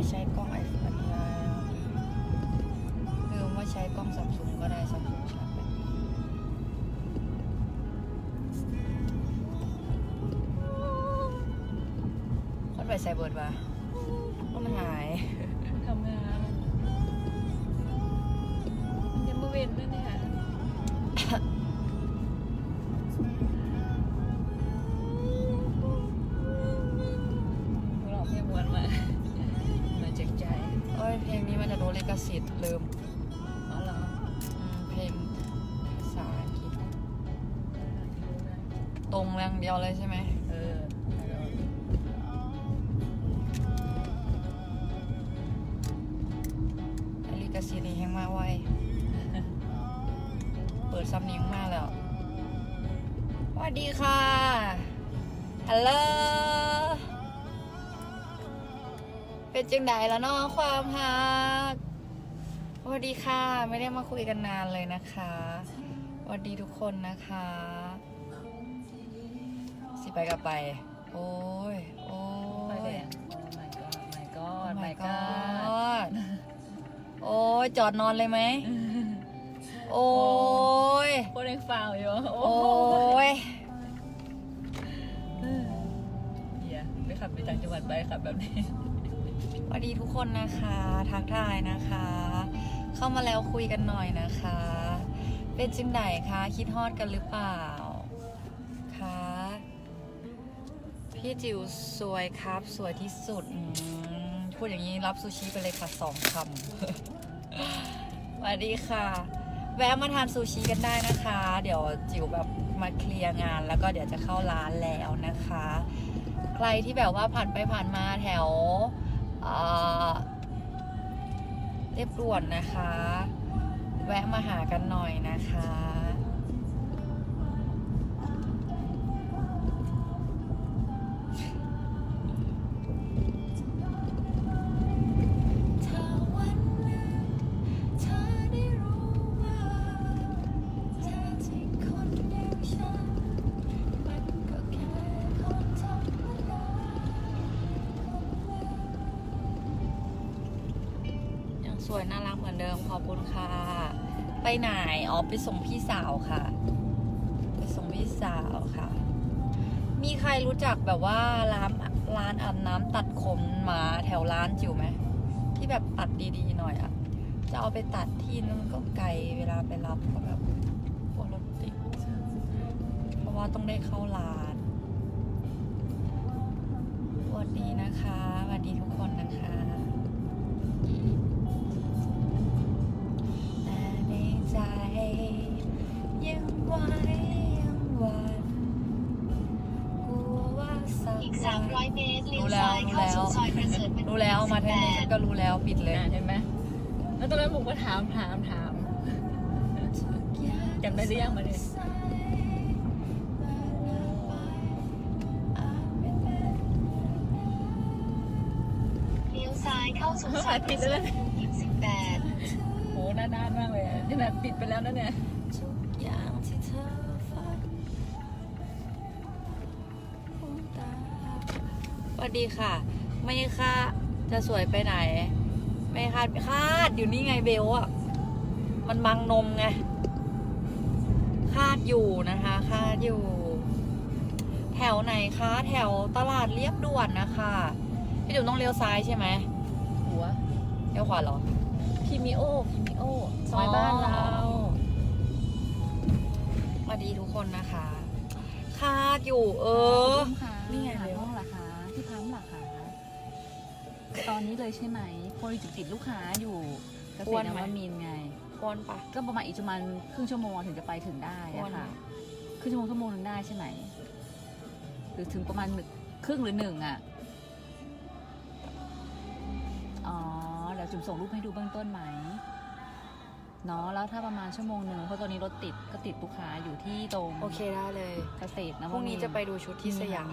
ได้ใช้กล้องไอโฟนแล้วลืมว่าใช้กล้องซัมซุงก็ได้ซัมซุงชาร์จแบตคนไปใส่เบิร์ดวะก็มันหายทำงานมันยังไม่เว้นด้วยเนี่ ย่างเดียวเลยใช่ไหมเออไอ้ลิขสิทธิ์นี่แห้งมากไวเปิดซ้ำนียงมากแล้วสวัสดีค่ะ ฮัลโหล เป็นจังไดแล้วนาะความฮักสวัสดีค่ะ ไม่ได้มาคุยกันนานเลยนะคะสวัสดีทุกคนนะคะ สิไปกับไป โอ้ย โอ้ไปยแดง Oh my god my god my my god god โอ้ยจอดนอนเลยไหม โอ้ยโคตรยังฟาวอยู่โอ้โอ้ย เฮียไปขับไปต่างจังหวัดไปขับแบบนี้สวัสดีทุกคนนะคะ ทักทายนะคะ เข้ามาแล้วคุยกันหน่อยนะคะ เป็นจังไดคะ คิดฮอดกันหรือเปล่าคะ พี่จิวสวยครับ สวยที่สุดพูดอย่างนี้รับซูชิไปเลยค่ะสองคำสวัสดีค่ะ แวะมาทานซูชิกันได้นะคะ เดี๋ยวจิวแบบมาเคลียร์งาน แล้วก็เดี๋ยวจะเข้าร้านแล้วนะคะ ใครที่แบบว่าผ่านไปผ่านมาแถวเเรียบด่วนนะคะ แวะมาหากันหน่อยนะคะ วยน่ารักเหมือนเดิมขอบคุณค่ะ ไปไหนอ๋อไปส่งพี่สาวค่ะ ไปส่งพี่สาวค่ะ มีใครรู้จักแบบว่าร้านร้านอาบน้ำตัดขนมาแถวร้านจิ๋วไหมที่แบบตัดดีๆหน่อยอะ่ะ จะเอาไปตัดที่นึงก็ไกลเวลาไปรับก็แบบกลัวรถติดเพราะว่าต้องได้เข้าร้านสวัสดีนะคะสวัสดีทุกคนนะคะ ระเสริฐมนุษย์รู้แล้วมาทางนี้ฉันก็รู้แล้วปิดเลยนะเห็นไหมแล้วตอนนั้นผมก็ถามถามถามจำได้หรือยังมาเนี่ยเลี้ยวซ้ายเข้าสู่ซอยประเสริฐอีก18โหหน้าด้านมากเลยอะนี่นะปิดไปแล้วนะเนี่ยทุกอย่างที่เธอฝันสวัสดีค่ะ ไม่ค่ะ จะสวยไปไหน ไม่คาดคาดอยู่นี่ไงเบลอะมันบังนมไง คาดอยู่นะคะ คาดอยู่ แถวไหนคะ แถวตลาดเรียบด่วนนะคะพี่จุ๋มต้องเลี้ยวซ้ายใช่ไหมหัวเลี้ยวขวาเหรอพิมิโอพิมิโอซอยบ้านเราสวัสดีทุกคนนะคะ คาดอยู่ เออนี่นี่ไงไงเร็ว ตอนนี้เลยใช่ไหมโพลิจุติดลูกค้าอยู่เกษตรนวมินทร์ไงป้อนปะ ก็ประมาณอีกประมาณครึ่งชั่วโมงถึงจะไปถึงได้อ้วนอะไหมค่ะครึ่งชั่วโมงชั่วโมงหนึงได้ใช่ไหมหรือถึงประมาณหนึ่งครึ่งหรือหนึ่งอะอ๋อเดี๋ยวจุ่มส่งรูปให้ดูเบื้องต้นไหมเนาะแล้วถ้าประมาณชั่วโมงหนึ่งเพราะตอนนี้รถติดก็ติดลูกค้าอยู่ที่ตรงโอเคได้เลย เกษตรนวพรุ่งมินี้นทร์จะไปดูชุดที่สยาม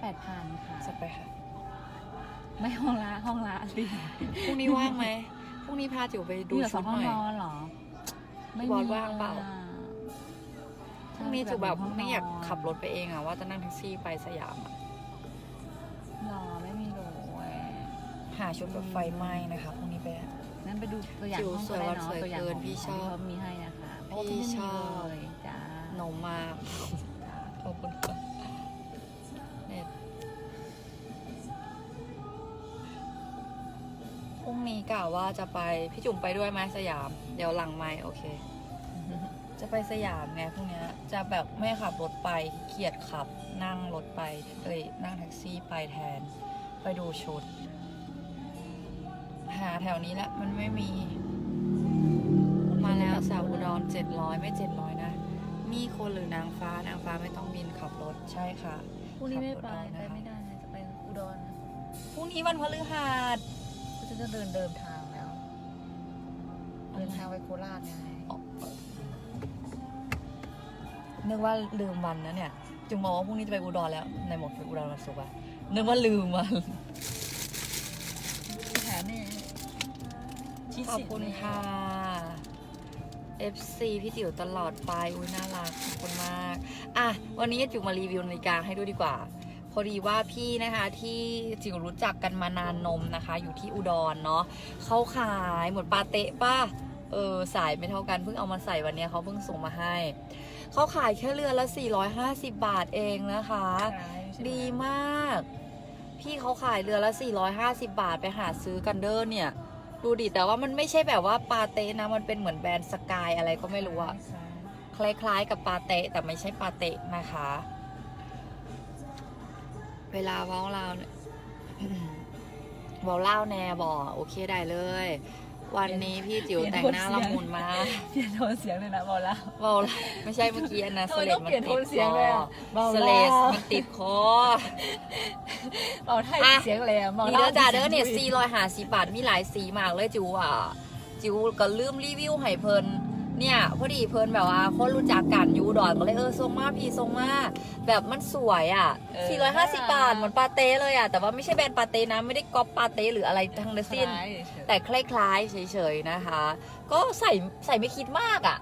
แปดพันค่ะ จะไปค่ะ ไม่ห้องละห้องละสิพรุ่งนี้ว่างไหมพรุ่งนี้พาจิ๋วไปดูมีเหลือสชุอดงห้หองน่อย นอนเหรอ ไม่บอมีสว่างเปล่าอะพรุ่งนี้จิ๋วแบบห้งนนไม่อยากขับรถไปเองอะว่าจะนั่งแท็กซี่ไปสยามอะหรอไม่มีหรอหาชุดแบบไฟไหม้นะคะพรุ่งนี้ไปงั้นไปดูตัวอย่างจิ๋วห้องสวยก็ได้วันสวยเนาะตัวอย่างเกินของพี่ชอบที่เขามีให้นะคะเพราะพี่ว่าพี่ไม่มีชอบเลยจ้าโนมากขอบคุณค่ะ งนี้กะว่าจะไปพี่จุ๋มไปด้วยไหมสยาม เดี๋ยวหลังไม่โอเค จะไปสยามไงพรุ่งเนี้ยจะแบบไม่ขับรถไปขี้เกียดขับ นั่งรถไปเอ้ยนั่งแท็กซี่ไปแทน ไปดูชุด หาแถวนี้แหละมันไม่มี มาแล้วสาวอุดรเจ็ดร้อยไม่เจ็ดร้อยนะนี่คนหรือนางฟ้านางฟ้าไม่ต้องบินขับรถใช่ค่ะพรุ่งนี้ไม่ไปขับรถไปเอานะคะไม่ได้นะจะไปอุดรนะพรุ่งนี้วันพฤหัส ก็จะเดินเดินทางแล้ว เดินทางไปโคราชไงนึกว่าลืมวันนะเนี่ยจุงบอกว่าพรุ่งนี้จะไปอุดรแล้วในหมดไปอุดรวันศุกร์อะนึกว่าลืมวันแผนนี่ที่ขอบสิคุณค่ะ FC พี่จิ๋วตลอดไปอุ้ยน่ารักขอบคุณมาก อะ วันนี้จิ๋วมารีวิวนาฬิกาให้ด้วยดีกว่า พอดีว่าพี่นะคะที่จิ๋วรู้จักกันมานานนมนะคะ อยู่ที่อุดรเนาะเขาขายหมดปาเตะป่ะเออสายไม่เท่ากันเพิ่งเอามาใส่วันเนี้ยเขาเพิ่งส่งมาให้เขาขายแค่เรือนละ 450 บาทเองนะคะ ดีมาก พี่เขาขายเรือละ 450 บาทไปหาซื้อกันเด้อเนี่ย ดูดิแต่ว่ามันไม่ใช่แบบว่าปาเต้นะ มันเป็นเหมือนแบรนด์สกายอะไรก็ไม่รู้อะคล้ายๆกับปาเต้แต่ไม่ใช่ปาเต้นะคะ เวลาเว้าเราเนี่ยเว้าเล่าแน่บอกโอเคได้เลย วันนี้พี่จิ๋วแต่งหน้าละมุนมากเปลี่ยนโทนเสียงเลยนะบอกแล้วเว้าไม่ใช่เมื่อกี้อันนะทำสไมเลต้ดองมันเปลี่ยนติโทดนเสียงคเลยออะเบาสแล้วเลสมันติดคอเบาไทยอะเสียงเลยอะเบานี่ล่เด้อจ้าเด้อเนี่ยซีรอยหาสีบาทมีหลายสีมากเลยจิวอะ จิวก็ลืมรีวิวให้เพิ่น เนี่ยพอดีเพิ่นแบบว่าคนรู้จักกันอยูอุดอนก็เลยเออส่งมาพี่ส่งมาแบบมันสวยอะ450 บาทเหมือนปาเต้เลยอะ แต่ว่าไม่ใช่แบรนด์ปาเต้นะไม่ได้ก๊อปปาเต้หรืออะไรทั้งสิ้นแต่คล้ายๆเฉยๆนะคะ ก็ใส่ใส่ไม่คิดมากอะ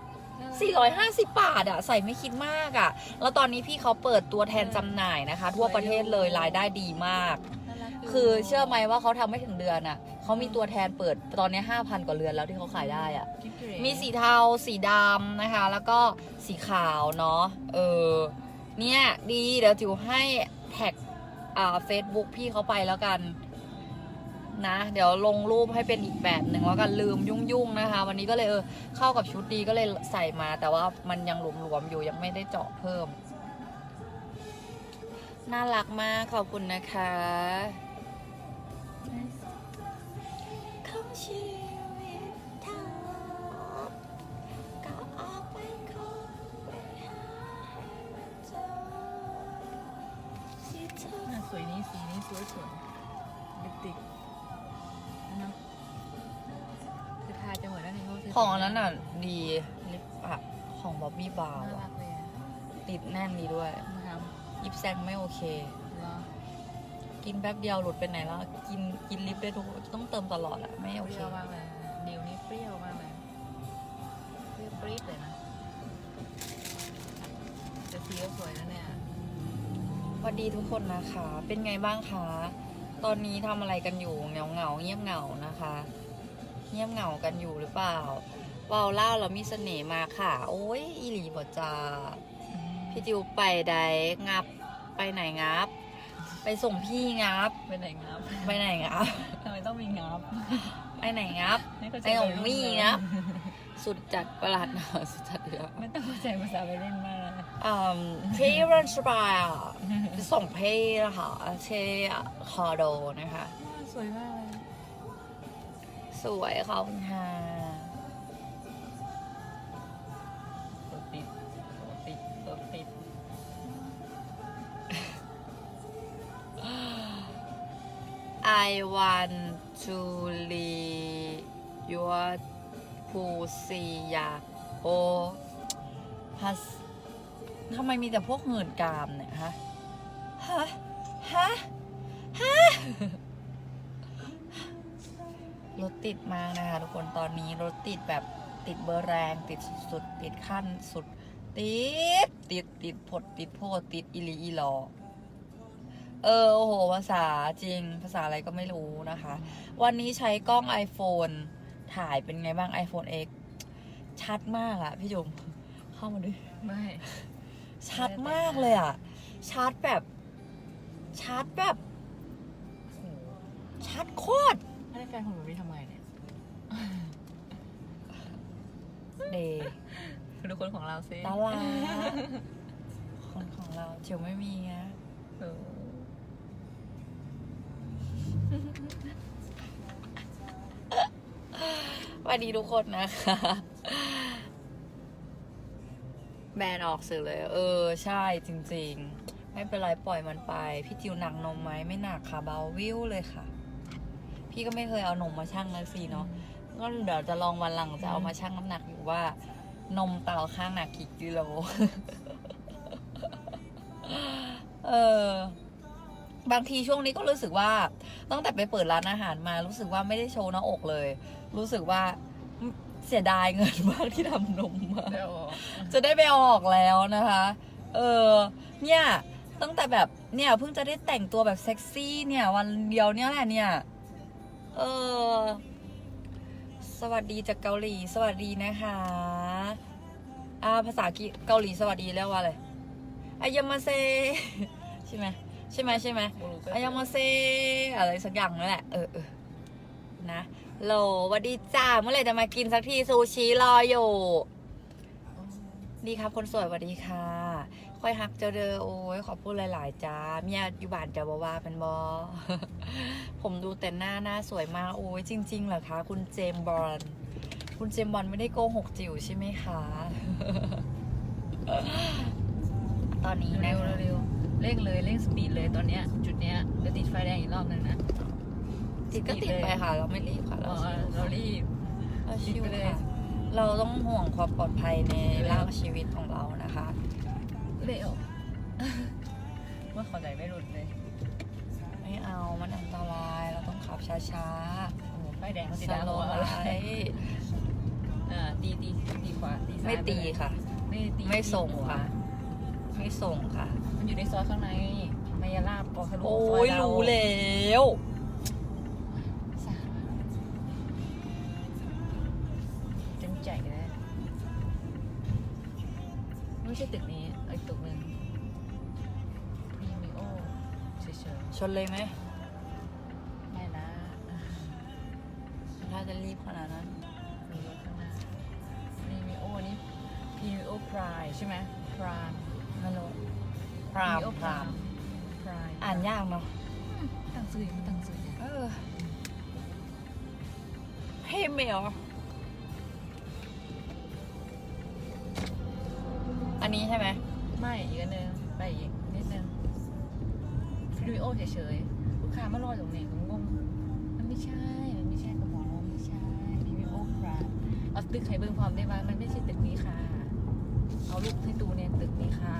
450 บาทอะใส่ไม่คิดมากอะแล้วตอนนี้พี่เขาเปิดตัวแทนจำหน่ายนะคะ ทั่วประเทศเลยรายได้ดีมาก คือเชื่อไหมว่าเขาทำไม่ถึงเดือนอะ เขามีตัวแทนเปิดตอนนี้5,000กว่าเรือนแล้วที่เขาขายได้อะมีสีเทาสีดำนะคะ แล้วก็สีขาวเนาะเออเนี่ยดีเดี๋ยวจิ๋วให้แท็กอ่าเฟซบุ๊กพี่เขาไปแล้วกันนะ เดี๋ยวลงรูปให้เป็นอีกแบบหนึ่งแล้วกันลืมยุ่งๆนะคะ วันนี้ก็เลยเออเข้ากับชุดดีก็เลยใส่มา แต่ว่ามันยังหลวมๆอยู่ยังไม่ได้เจาะเพิ่ม น่ารักมากขอบคุณนะคะ ชีวิตเธอก็ออกไปคบไปหาให้มันเจอที่เธอ น่าสวยนี่สีนี้สวยสวยลิปติกอันนั้นคือทาจะเหมือนนั่นเองของอันนั้นอะดีลิปอะของบ๊อบบี้บาวน่ารัอะกเลยอะติดแน่นดีด้วย นะครับยิบแซงไม่โอเคเหรอ กินแป๊บเดียวหลุดไปไหนแล้ว กินกินลิปได้ทุกต้องเติมตลอดอะไม่เปโอเครี้ยวมากเลยดิวนี่เปรี้ยวมากเลยเปรี้ยวปรี๊ดเลยนะแต่สีก็สวยนะเนี่ยสวัสดีทุกคนนะคะ เป็นไงบ้างคะ ตอนนี้ทำอะไรกันอยู่เงาเงาๆเงียบเหงานะคะ เงียบเหงากันอยู่หรือเปล่าเวาวเล่าเรามีเสน่ห์มาค่ะ โอ้ยอีหลีบอจาพี่จิวไปใดงับไปไหนงับ ไปส่งพี่งับ ไปไหนงับไปไหนงับ ทำไมต้องมีงับ ไปไหนงับ ไม่เข้าใจไอ้ของมี่งับ สุดจัดประหลาดหนาสุดจัดเดียวไม่ต้องเข้าใจภาษาไปเล่นมากนะอืมที่รันสบายอะจะส่งพี่นะคะที่คอโดนะคะ สวยมากเลย สวยขอบคุณค่ะ I want to leave your pussy อยาโอฮัสทำไมมีแต่พวกหื่นกามเนี่ยฮะ ฮะ ฮะ ฮะ รถติดมากนะคะทุกคนตอนนี้รถติดแบบติดเบอร์แรงติดสุดๆติดขั้นสุด ติด ติดติดผดติดโพดติดอิลีอีลอ เออโอ้โหภาษาจริงภาษาอะไรก็ไม่รู้นะคะ วันนี้ใช้กล้อง iPhone ถ่ายเป็นไงบ้าง iPhone X ชัดมากอะพี่จุมเข้ามาดูไม่ ชัดมากเลยอะชัดแบบ ชัดแบบโอ้โหชัดโคตรถ้าได้แฟนคนแบบนี้ทำไงเนี่ยเดย์ดูคนของเราซิตาลาคนของเราเจียวไม่มีไง เออ ส วัสดีทุกคนนะคะ แบนออกสื่อเลย เออ ใช่จริง ๆ ไม่เป็นไร ปล่อยมันไป พี่จิวหนักนมไหมไม่หนักค่ะเบาวิวเลยค่ะ พี่ก็ไม่เคยเอานมมาชั่งเลยสิเนาะก็เดี๋ยวจะลองวันหลังจะเอามาชั่งน้ำหนักอยู่ว่า นมแต่ละข้างหนักกี่กิโล เออ บางทีช่วงนี้ก็รู้สึกว่าตั้งแต่ไปเปิดร้านอาหารมา รู้สึกว่าไม่ได้โชว์หน้าอกเลย รู้สึกว่าเสียดายเงินมากที่ทำนมมาจะได้ไปอออกแล้วนะคะ เออเนี่ยตั้งแต่แบบเนี่ยเพิ่งจะได้แต่งตัวแบบเซ็กซี่เนี่ย วันเดียวเนี่ยแหละเนี่ย เออ สวัสดีจากเกาหลี สวัสดีนะคะอ่าภาษาเกาหลีสวัสดีเรียกว่าอะไรอายามาเซ ใช่ไหม ใช่ไหมใช่ไหมบรูก็อายามาเซอะไรสักอย่างนั่นแหละเออเออนะโหลหวัสดีจ้าเมื่อไหร่จะมากินสักทีซูชิรออยู่ดีครับคนสวยสวัสดีค่ะ ค่อยฮักเจอเดอโอ้ยขอพูดหลายๆจ้าเมียอยู่บ้านจะบว่าเป็นบอผมดูแต่หน้าหน้าสวยมากโอ้ยจริง ๆ เหรอคะ คุณเจมส์บอลคุณเจมส์บอลไม่ได้โกหกจิ๋วใช่ไหมคะ ตอนนี้เร็นะวคะเร็ว เร่งเลยเร่งสปีดเลยตอนเนี้ย จุดเนี้ยเดี๋ยวติดไฟแดงอีกรอบหนึ่งนะติดก็ติดไปค่ะ เราไม่รีบค่ะอ๋เราอชิวเรารีบเราชิวติดไปเลยค่ะเราต้องห่วงความปลอดภัยในร่างชีวิตของเรานะคะเร็วว่าขอใจไม่หลุดเลย ไม่เอามันอันตรายเราต้องขับช้าโอ้โหไฟแดงๆเขาติดสดาวโลหัวว์ไลอะไรท์อ่าตีตีตีขวาตีซ้ายไม่ตีปเลยค่ะ ไม่ตีไม่ส่งตีขวาค่ะ ไม่ส่งค่ะ มันอยู่ในซอยข้างในมายาลาบกอทะลุโอ้ซอยยเรารู้แล้วสาจังใจเลยไม่ใช่ตึกนี้อีกตึกหนึ่งพรีมิโอเฉยชนเลยไหม เฮ้ยเมลอันนี้ใช่ไหมไม่อีกอันหนึงไปอีกนิดนึงพรีมิโอเฉยๆ ลูกค้ามารอตรงนี้ผมงงมันไม่ใช่ มันไม่ใช่กระหมอมไม่ใช่พรีมิโอพรายเอาตึกให้เบิ่งพร้อมได้ไหมมันไม่ใช่ตึกนี้ค่ะ เอารูปให้ดูเนี่ยตึกนี้ค่ะ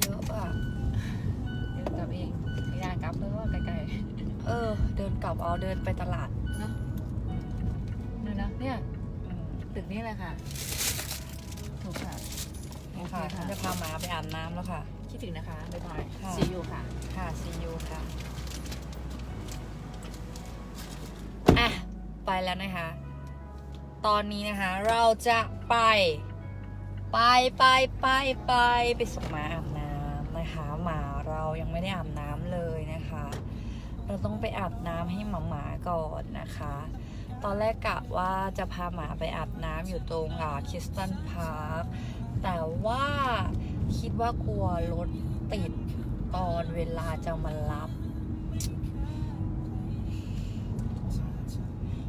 เยอะอะ เดี๋ยวกลับเองไม่ได้กลับเลยว่าไกลเออ เดินกลับเอาเดินไปตลาด นี้แหละค่ะ ถูกค่ะนี่ค่ะโอเคค่ะ ฉันจะพาหมาไปอาบน้ำแล้วค่ะ คิดถึงนะคะบ๊ายบายค่ะ ซีอูค่ะ ค่ะซียูค่ะ อะ ไปแล้วนะคะ ตอนนี้นะคะ เราจะไป ไปไปไปไปไปส่งหมาอาบน้ำนะคะ หมาเรายังไม่ได้อาบน้ำเลยนะคะ เราต้องไปอาบน้ำให้หมาหมาๆก่อนนะคะ ตอนแรกกะว่าจะพาหมาไปอาบน้ำอยู่ตรงคิสตันพาร์คแต่ว่าคิดว่ากลัวรถติดตอนเวลาจะมารับ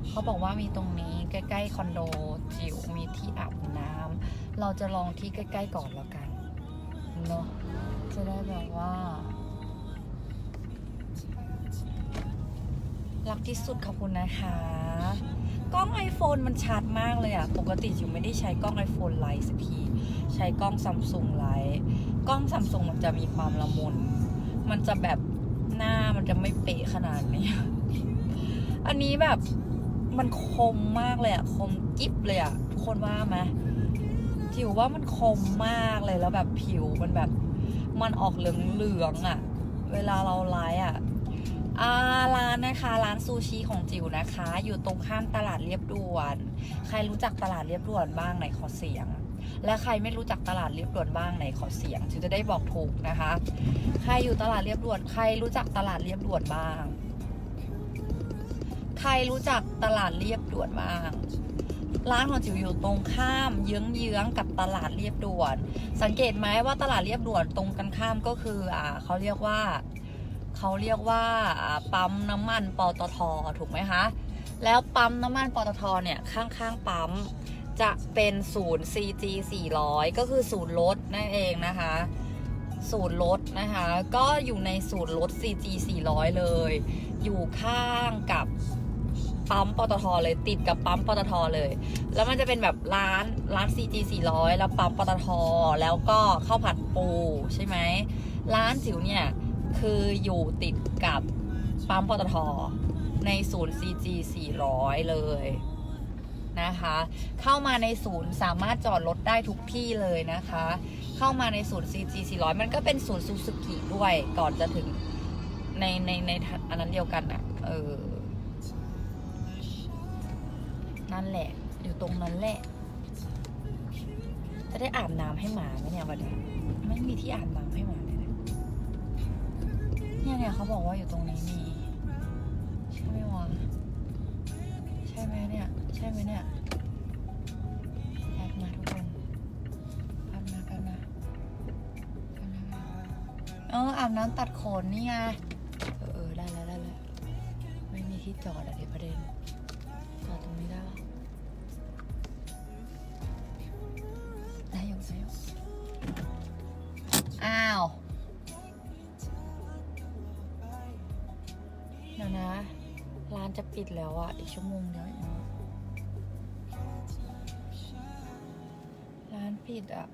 เขาบอกว่ามีตรงนี้ใกล้ๆคอนโดจิ๋วมีที่อาบน้ำเราจะลองที่ใกล้ๆก่อนแล้วกันเนาะจะได้แบบว่า รักที่สุดขอบคุณนะคะ กล้อง iPhone มันชัดมากเลยอะปกติจิ๋วไม่ได้ใช้กล้อง iPhone ไลท์สักทีใช้กล้องซัมซุงไลท์กล้องซัมซุงมันจะมีความละมุน มันจะแบบหน้ามันจะไม่เป๊ะขนาดนี้ อันนี้แบบมันคมมากเลยอะคมกิ๊บเลยอะคนว่าไหมจิ๋วว่ามันคมมากเลยแล้วแบบผิวมันแบบ มันออกเหลืองๆอะ่ะเวลาเราไลฟ์อะ ร้านนะคะร้านซูชิของจิ๋วนะคะ อยู่ตรงข้ามตลาดเรียบด่วน ใครรู้จักตลาดเรียบด่วนบ้างไหนขอเสียง และใครไม่รู้จักตลาดเรียบด่วนบ้างไหนขอเสียงจิ๋วจะได้บอกถูกนะคะ ใครอยู่ตลาดเรียบด่วน ใครรู้จักตลาดเรียบด่วนบ้าง ใครรู้จักตลาดเรียบด่วนบ้างร้านของจิ๋วอยู่ตรงข้ามเยื้องๆกับตลาดเรียบด่วน สังเกตไหมว่าตลาดเรียบด่วนตรงกันข้ามก็คืออ่าเขาเรียกว่า เขาเรียกว่าอ่าปั๊มน้ำมันปตทถูกไหมคะ แล้วปั๊มน้ำมันปตทเนี่ยข้างๆปั๊มจะเป็นศูนย์ CG 400 ก็คือศูนย์รถนั่นเองนะคะศูนย์รถนะคะ ก็อยู่ในศูนย์รถ CG 400 เลย อยู่ข้างกับปั๊มปตทเลยติดกับปั๊มปตทเลย แล้วมันจะเป็นแบบร้านร้าน CG 400 แล้วปั๊มปตทแล้วก็ข้าวผัดปูใช่ไหมร้านจิ๋วเนี่ย คืออยู่ติดกับปั๊มปตทในศูนย์ CG 400 เลยนะคะ เข้ามาในศูนย์สามารถจอดรถได้ทุกที่เลยนะคะ เข้ามาในศูนย์ CG 400 มันก็เป็นศูนย์ซูซูกิด้วยก่อนจะถึงในในในอันนั้นเดียวกันอะเออ นั่นแหละ อยู่ตรงนั้นแหละ จะได้อาบน้ำให้หมาไหมเนี่ยวันนี้ไม่มีที่อาบน้ำให้หมา เนี่ยเนี่ยเขาบอกว่าอยู่ตรงนี้มีใช่ไหมวะใช่ไหมเนี่ย ใช่ไหมเนี่ยแอบมาทุกคนแอบมากันมาแป๊บนะเอออาบน้ำตัดขนนี่ไงเออเออได้แล้วได้แล้วไม่มีที่จอดอะเดี๋ยวประเด็นจอดตรงนี้ได้ปะได้อยู่ได้ยู่อ้ จะปิดแล้วอะอีกชั่วโมงเดียวเองร้านปิดอะ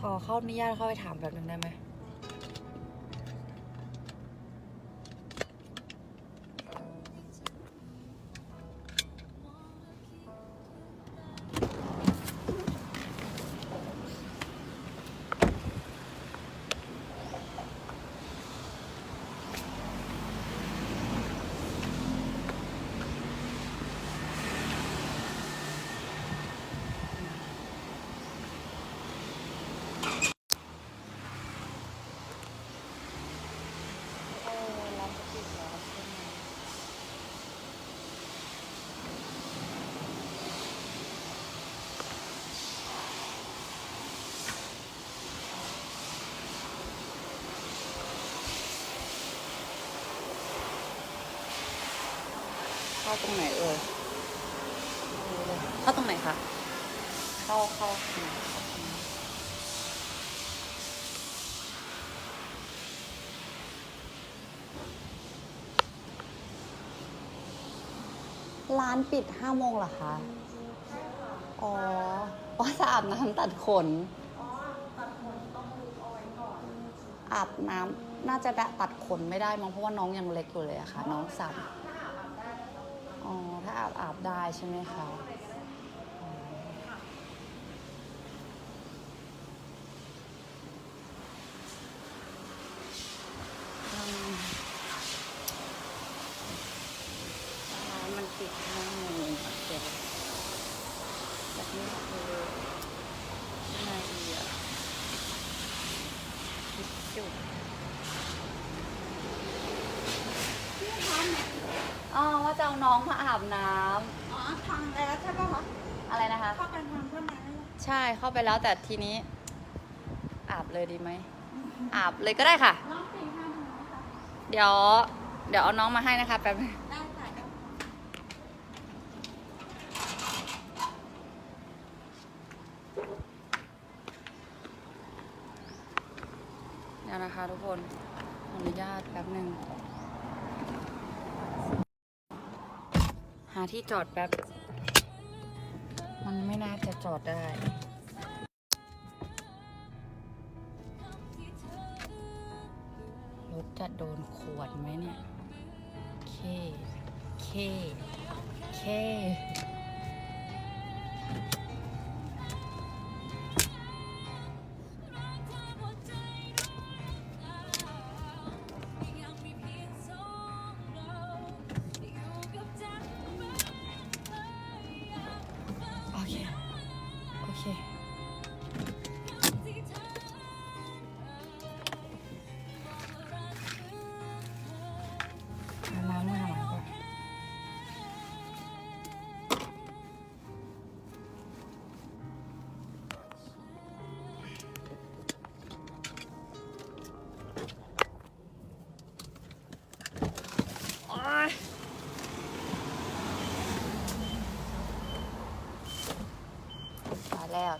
ขอเข้าอนุญาตเข้าไปถามแบบนึงได้ไหมเออร้านจะปิดแล้วใช่ไหม เข้าตรงไหนเอ่ยเข้าตรงไหนคะเข้าเข้าร้านปิดห้าโมงเหรอคะ อ๋อว่าจะอาบน้ำตัดขน อาบน้ำน่าจะตัดขนไม่ได้มั้งเพราะว่าน้องยังเล็กอยู่เลยอะค่ะ น้องสาม อาบอาบได้ใช่ไหมคะอืม ร้านมันปิดห้าโมงอะเดี๋ยวแบบนี้คือยังไงดีอะคิดจุดอ๋อว่า จะเอาน้องมาอาบน้อ๋อทำแล้วใช่ป่ะคะำอะไรนะคะ เข้ากันทำเท่านั้นใช่เข้าไปแล้วแต่ทีนี้ อาบเลยดีไหมอาบเลยก็ได้ค่ะน้องสี่ห้าหนึ่งนะคะเดี๋ยว เดี๋ยวเอาน้องมาให้นะคะแป๊บนึงได้ค่ะได้เดี๋ยวนะคะ ทุกคนขออนุญาตแป๊บหนึ่ง หา ที่จอดแป๊บอดได้รถจะโดนขวดไหมเนี่ย เค เค เค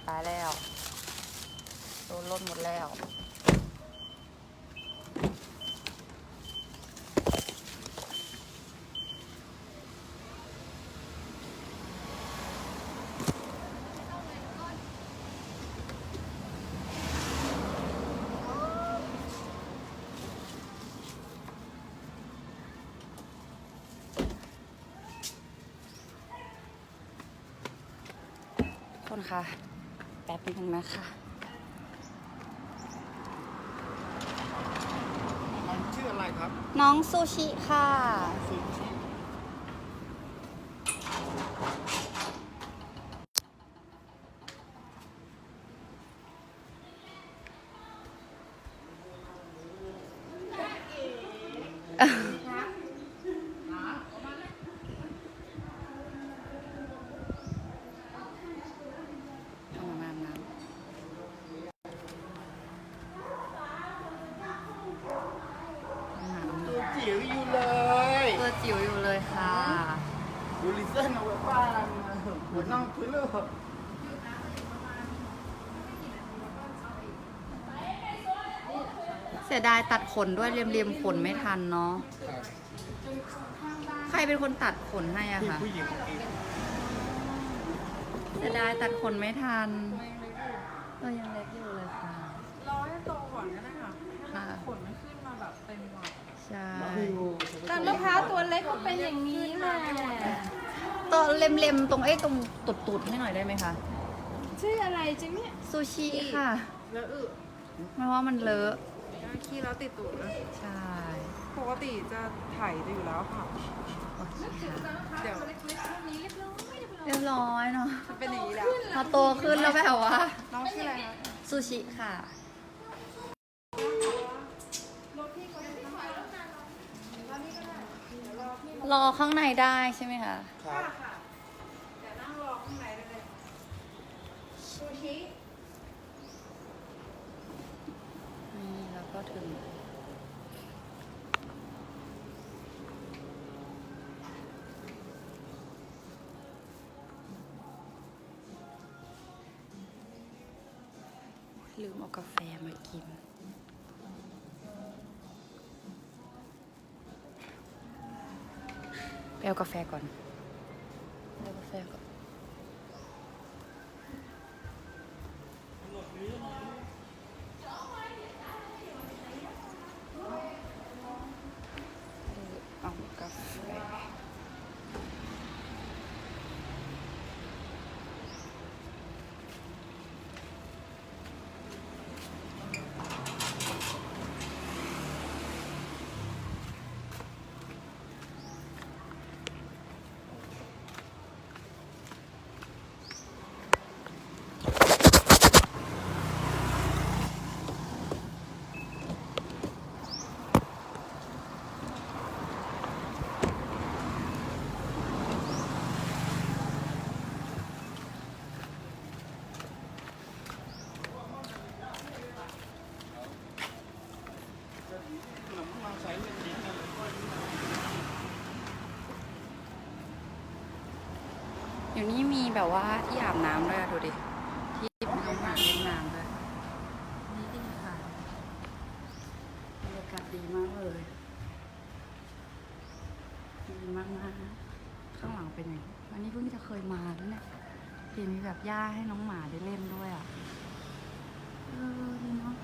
ตายแล้ว โดนรถหมดแล้วทุกคนคะ แป๊บนึงนะคะชื่ออะไรครับ น้องซูชิค่ะเอามาอาบน้ำอาบน้ำ ตัวจิ๋วอยู่เลย ตัวจิ๋วอยู่เลยค่ะ ดูลิเซนเอาไว้บ้านหัวน่องพื้นเลย เสียดายตัดขนด้วยเรียมๆขนไม่ทันเนาะใครเป็นคนตัดขนให้อะคะผู้หญิงเมื่อกี้เสียดายตัดขนไม่ทันเรายังเล็กอยู่เลยค่ะ รอให้โตก่อนก็ได้ค่ะค่ะขนมันขึ้นมาแบบเต็มหลอดใช่ แต่มะพร้าวตัวเล็กก็เป็นอย่างนี้แหละตัวเล็มๆตรงไอ้ตรงตุดๆให้หน่อยได้ไหมคะ ชื่ออะไรจ๊ะเนี่ยซูชิค่ะ แล้วอึ ไม่ว่ามันเลอะ ขี้แล้วติดตูดนะใช่ปกติจะถ่ายอยู่แล้วค่ะ โอเคค่ะเดี๋ยวเรียบร้อยเนาะจะเป็นอย่างนี้แล้ว พอโตขึ้นแล้วแบบว่าน้องชื่ออะไรคะซูชิค่ะ รอข้างในได้ใช่ไหมคะ ครับ เดี๋ยวนั่งรอข้างในได้เลยซูชิ นี่แล้ว ก็ถึง ลืมเอากาแฟมากินไปเอากาแฟก่อนไปเอากาแฟก่อน เอากาแฟอยู่นี่มี แบบว่าที่อาบน้ำด้วยดูดิ ที่นห้องน้ำเล่นน้ำด้วย นี่ดีค่ะบรรยากาศดีมากเลยดีมากนะข้างหลังเป็นไงอันนี้เพิ่งจะเคยมาแล้วยเนี่ยติมีแบบหญ้าให้น้องหมาได้เล่นด้วยอะ เออดีเนาะ